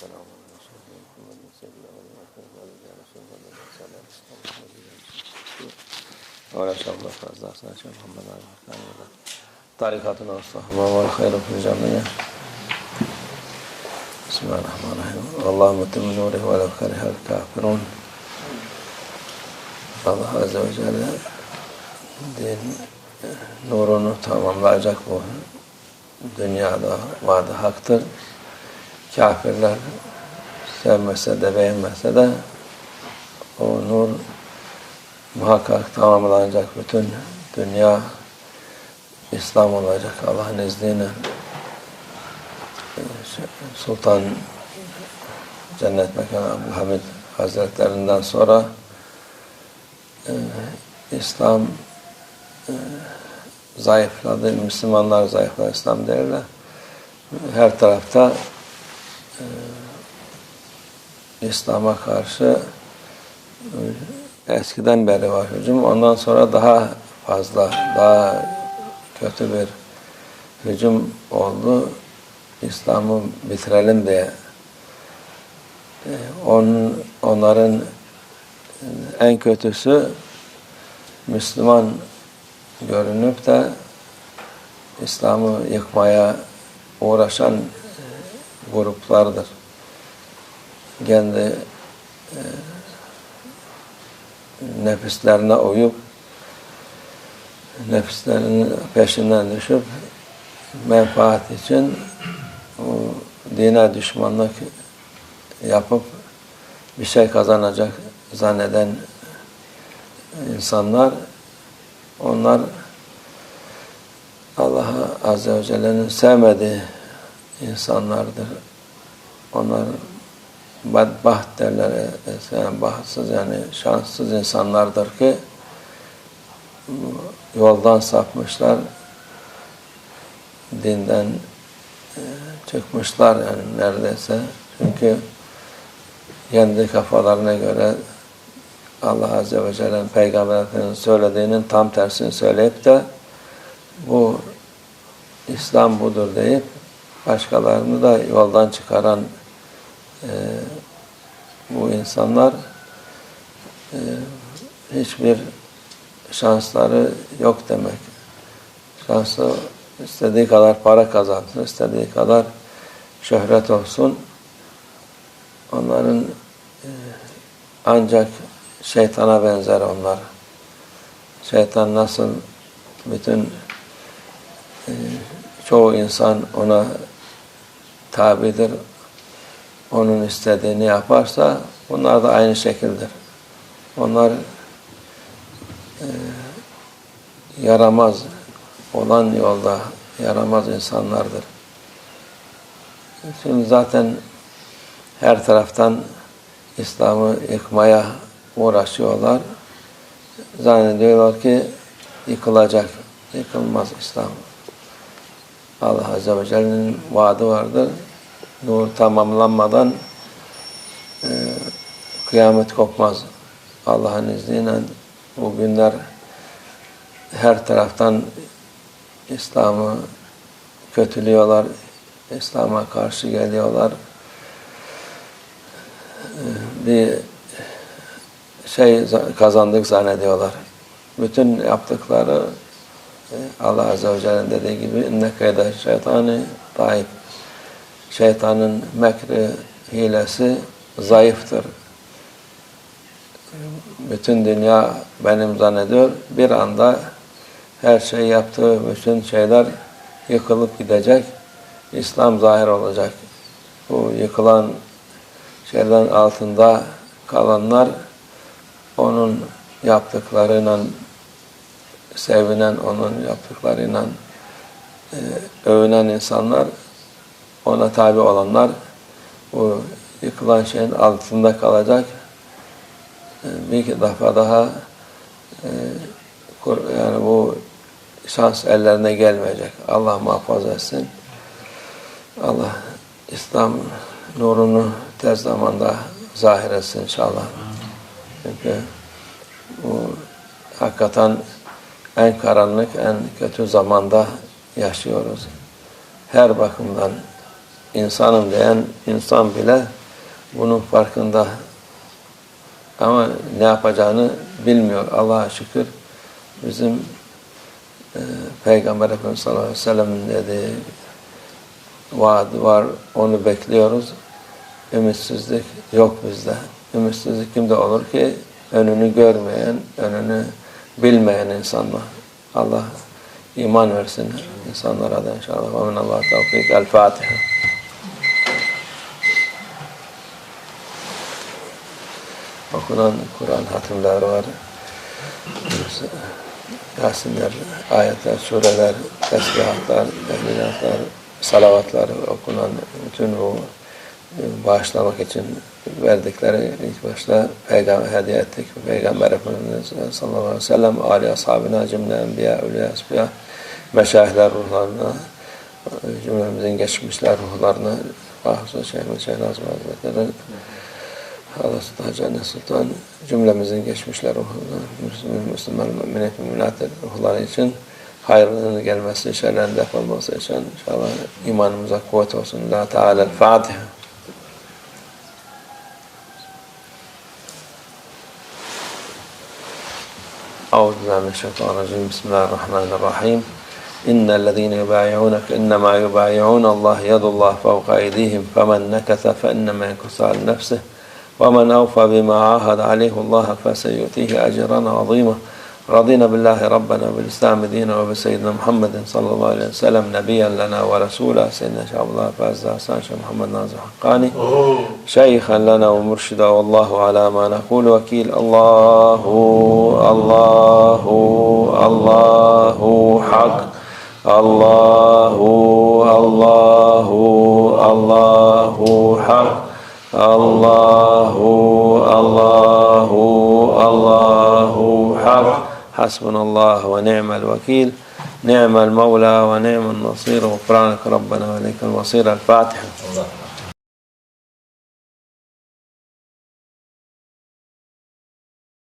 Selamun aleyhi Muhammedin seyyidina ve muhammedin ya Resulullah sallallahu aleyhi ve sellem. Ve Resulullah fazla sallallahu Muhammed aleyhi Tarikatına ustahma vel hayru fil camiye. Bismillahirrahmanirrahim. Allahümme tümü nurih ve lev kerihel kafirun. Allah Azze ve Celle din nurunu tamamlayacak bu dünyada vaadi haktır. Kafirler sevmese de beğenmese de o nur muhakkak tamamlanacak bütün dünya İslam olacak Allah'ın izniyle. Sultan Cennet Mekanı Abdülhamid Hazretlerinden sonra e, İslam e, zayıfladı, Müslümanlar zayıfladı, İslam derler. Her tarafta e, İslam'a karşı e, eskiden beri var hücum. Ondan sonra daha fazla, daha kötü bir hücum oldu. İslam'ı bitirelim diye. E, on, onların en kötüsü Müslüman görünüp de İslam'ı yıkmaya uğraşan gruplardır. Kendi e, nefislerine uyup nefislerinin peşinden düşüp menfaat için o dine düşmanlık yapıp bir şey kazanacak zanneden insanlar onlar Allah Azze ve Celle'nin sevmediği insanlardır. Onlar bedbaht derler. Yani bahtsız yani şanssız insanlardır ki yoldan sapmışlar. Dinden çıkmışlar yani neredeyse. Çünkü kendi kafalarına göre Allah Azze ve Celle'nin Peygamber söylediğinin tam tersini söyleyip de bu İslam budur deyip başkalarını da yoldan çıkaran e, bu insanlar e, hiçbir şansları yok demek. Şansı istediği kadar para kazansın, istediği kadar şöhret olsun. Onların e, ancak şeytana benzer onlar. Şeytan nasıl bütün e, çoğu insan ona tabidir. Onun istediğini yaparsa bunlar da aynı şekildir. Onlar e, yaramaz olan yolda yaramaz insanlardır. Şimdi zaten her taraftan İslam'ı yıkmaya uğraşıyorlar. Zannediyorlar ki yıkılacak. Yıkılmaz İslam. Allah Azze ve Celle'nin vaadi vardır. Nur tamamlanmadan e, kıyamet kopmaz. Allah'ın izniyle bu günler her taraftan İslam'ı kötülüyorlar. İslam'a karşı geliyorlar. Bir şey kazandık zannediyorlar. Bütün yaptıkları Allah Azze ve Celle'nin dediği gibi inne kayda şeytanı daif. Şeytanın mekri, hilesi zayıftır. Bütün dünya benim zannediyor. Bir anda her şey yaptığı bütün şeyler yıkılıp gidecek. İslam zahir olacak. Bu yıkılan şeylerin altında kalanlar onun yaptıklarıyla sevinen, onun yaptıklarıyla e, övünen insanlar, ona tabi olanlar bu yıkılan şeyin altında kalacak. E, bir defa daha e, yani bu şans ellerine gelmeyecek. Allah muhafaza etsin. Allah İslam nurunu tez zamanda zahir etsin inşallah. Çünkü bu hakikaten en karanlık, en kötü zamanda yaşıyoruz. Her bakımdan insanım diyen insan bile bunun farkında. Ama ne yapacağını bilmiyor. Allah'a şükür bizim e, Peygamber Efendimiz sallallahu aleyhi ve sellem'in dediği vaadi var. Onu bekliyoruz. Ümitsizlik yok bizde. Ümitsizlik kimde olur ki? Önünü görmeyen, önünü bilmeyen insanlar. Allah iman versin insanlara da inşallah. Ve minallah tevfik. El Fatiha. Okunan Kur'an hatimleri var. Yasinler, ayetler, sureler, tesbihatlar, tehminatlar, salavatlar okunan bütün bu bağışlamak için verdikleri ilk başta peygamber hediye ettik. Peygamber Efendimiz sallallahu aleyhi ve sellem, âli ashabına, cümle enbiya, evliya, esbiya, meşayihler ruhlarına, cümlemizin geçmişler ruhlarına, Ahmet Şeyh ve Şeyh Nazım Hazretleri, Allah Sultan Sultan cümlemizin geçmişler ruhlarına, Müslüman, Müslüman, müminat, müminat ruhları için hayrının gelmesi, şerlerin def olması için inşallah imanımıza kuvvet olsun. La Teala أعوذ بالله من الشيطان الرجيم. بسم الله الرحمن الرحيم. إن الذين يبايعونك إنما يبايعون الله يد الله فوق أيديهم فمن نكث فإنما ينكث على نفسه ومن أوفى بما عاهد عليه الله فسيؤتيه أجرا عظيما. رضينا بالله ربنا بالإسلام دينا وبسيدنا محمد صلى الله عليه وسلم نبيا لنا ورسولا. سيدنا شعب الله فاز حسان شيخ محمد ناصر حقاني. شيخا لنا ومرشدا والله على ما نقول. وكيل الله الله الله حق الله الله الله حق الله الله الله حق حسبنا الله ونعم الوكيل. نعم المولى ونعم النصير. غفرانك ربنا وإليك المصير الفاتحة.